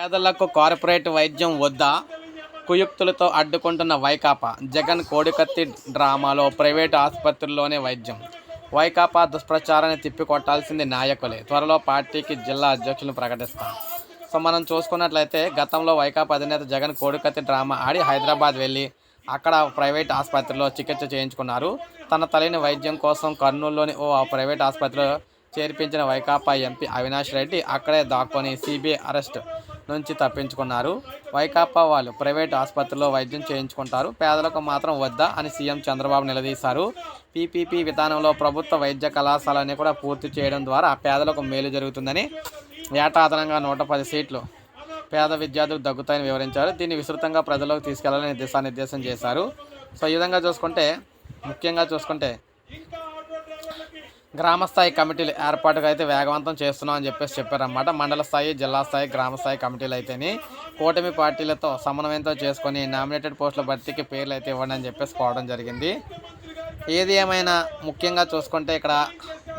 పేదలకు కార్పొరేట్ వైద్యం వద్దా కుయుక్తులతో అడ్డుకుంటున్న వైకాపా జగన్ కోడికత్తి డ్రామాలో ప్రైవేటు ఆసుపత్రుల్లోనే వైద్యం. వైకాపా దుష్ప్రచారాన్ని తిప్పికొట్టాల్సింది నాయకులే. త్వరలో పార్టీకి జిల్లా అధ్యక్షులను ప్రకటిస్తాం. సో మనం చూసుకున్నట్లయితే గతంలో వైకాపా అధినేత జగన్ కోడికత్తి డ్రామా ఆడి హైదరాబాద్ వెళ్ళి అక్కడ ప్రైవేట్ ఆసుపత్రిలో చికిత్స చేయించుకున్నారు. తన తల్లిని వైద్యం కోసం కర్నూలులోని ఓ ప్రైవేట్ ఆసుపత్రిలో చేర్పించిన వైకాపా ఎంపీ అవినాష్ రెడ్డి అక్కడే దాక్కొని సిబిఐ అరెస్ట్ నుంచి తప్పించుకున్నారు. వైకాపా వాళ్ళు ప్రైవేట్ ఆసుపత్రిలో వైద్యం చేయించుకుంటారు. పేదలకు మాత్రం వద్దా అని సీఎం చంద్రబాబు నిలదీశారు. పీపీపీ విధానంలో ప్రభుత్వ వైద్య కళాశాలని కూడా పూర్తి చేయడం ద్వారా పేదలకు మేలు జరుగుతుందని ఏటా అదనంగా నూట పది సీట్లు పేద విద్యార్థులు దగ్గుతాయని వివరించారు. దీన్ని విస్తృతంగా ప్రజల్లోకి తీసుకెళ్ళాలని దిశానిర్దేశం చేశారు. సో ఈ విధంగా చూసుకుంటే ముఖ్యంగా చూసుకుంటే గ్రామస్థాయి కమిటీలు ఏర్పాటుకు అయితే వేగవంతం చేస్తున్నాం అని చెప్పేసి చెప్పారన్నమాట. మండల స్థాయి జిల్లా స్థాయి గ్రామస్థాయి కమిటీలు అయితేనే కూటమి పార్టీలతో సమన్వయంతో చేసుకొని నామినేటెడ్ పోస్టుల భర్తీకి పేర్లు అయితే ఇవ్వండి అని చెప్పేసి కోవడం జరిగింది. ఏది ఏమైనా ముఖ్యంగా చూసుకుంటే ఇక్కడ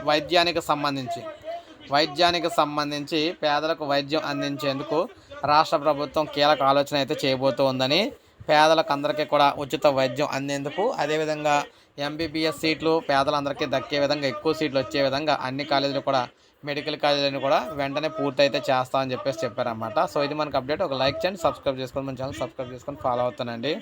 వైద్యానికి సంబంధించి వైద్యానికి సంబంధించి పేదలకు వైద్యం అందించేందుకు రాష్ట్ర ప్రభుత్వం కీలక ఆలోచన అయితే చేయబోతూ ఉందని పేదలకు అందరికీ కూడా ఉచిత వైద్యం అందేందుకు. అదేవిధంగా ఎంబీబీఎస్ సీట్లు పేదలందరికీ దక్కే విధంగా ఎక్కువ సీట్లు వచ్చే విధంగా అన్ని కాలేజీలు కూడా మెడికల్ కాలేజీలను కూడా వెంటనే పూర్తయితే చేస్తామని చెప్పేసి చెప్పారన్నమాట. సో ఇది మనకు అప్డేట్. ఒక లైక్ చేయండి సబ్స్క్రైబ్ చేసుకోండి మన ఛానల్ సబ్స్క్రైబ్ చేసుకొని ఫాలో అవుతానండి.